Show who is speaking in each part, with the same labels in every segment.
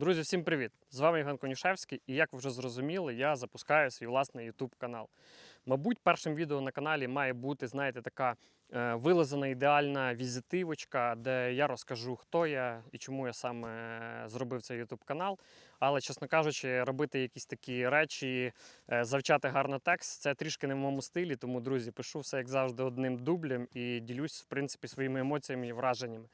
Speaker 1: Друзі, всім привіт! З вами Євген Конюшевський, і як ви вже зрозуміли, я запускаю свій власний YouTube канал. Мабуть, першим відео на каналі має бути, знаєте, така е, вилазена ідеальна візитивочка, де я розкажу, хто я і чому я саме е, зробив цей YouTube канал. Але, чесно кажучи, робити якісь такі речі, е, завчати гарно текст, це трішки не в моєму стилі. Тому, друзі, пишу все як завжди одним дублем і ділюсь, в принципі, своїми емоціями і враженнями.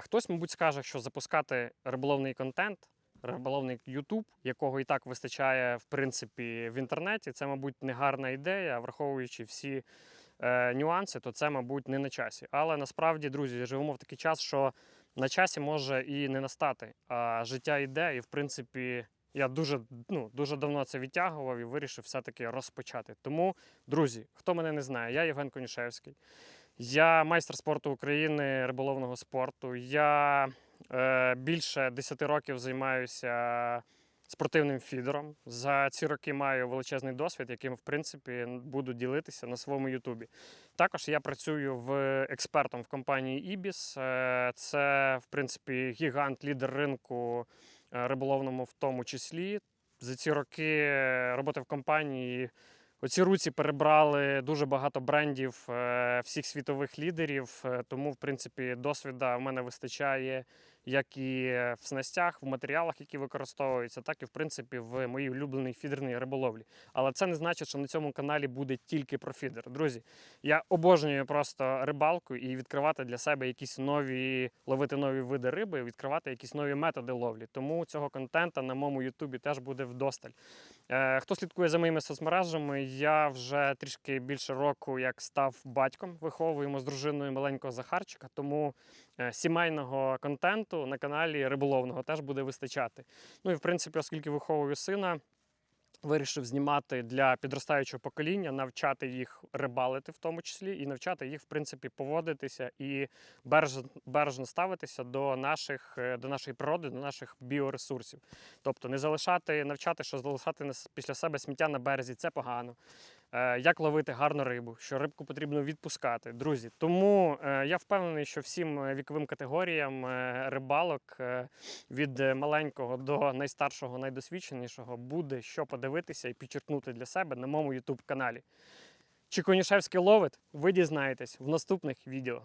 Speaker 1: Хтось, мабуть, скаже, що запускати риболовний контент, риболовний YouTube, якого і так вистачає в принципі в інтернеті, це, мабуть, не гарна ідея, враховуючи всі е, нюанси, то це, мабуть, не на часі. Але насправді, друзі, живемо в такий час, що на часі може і не настати, а життя йде, і в принципі. Я дуже ну дуже давно це відтягував і вирішив все-таки розпочати. Тому, друзі, хто мене не знає, я Євген Конюшевський. Я майстер спорту України риболовного спорту. Я більше 10 років займаюся спортивним фідером. За ці роки маю величезний досвід, яким в принципі буду ділитися на своєму Ютубі. Також я працюю в експертом в компанії Ibis. Е, Це, в принципі, гігант, лідер ринку е, риболовному, в тому числі. За ці роки роботи в компанії. Оці руці перебрали дуже багато брендів е, всіх світових лідерів, е, тому, в принципі, досвіда в мене вистачає як і в снастях, в матеріалах, які використовуються, так і в принципі в моїй улюбленій фідерній риболовлі. Але це не значить, що на цьому каналі буде тільки про фідер. Друзі, я обожнюю просто рибалку і відкривати для себе якісь нові, ловити нові види риби, відкривати якісь нові методи ловлі. Тому цього контента на моєму Ютубі теж буде вдосталь. Е, Хто слідкує за моїми соцмережами, я вже трішки більше року як став батьком, виховуємо з дружиною маленького Захарчика, тому е, сімейного контенту на каналі риболовного теж буде вистачати. Ну і в принципі, оскільки виховую сина. Вирішив знімати для підростаючого покоління, навчати їх рибалити, в тому числі, і навчати їх, в принципі, поводитися і бережно, бережно ставитися до наших е, до нашої природи, до наших біоресурсів. Тобто не залишати, навчати, що залишати після себе сміття на березі це погано. Е, Як ловити гарну рибу, що рибку потрібно відпускати, друзі. Тому е, я впевнений, що всім е, віковим категоріям рибалок від маленького до найстаршого, найдосвідченішого буде що подивитися і підчеркнути для себе на моєму YouTube каналі. Чи Конішевський ловить? Ви дізнаєтесь в наступних відео.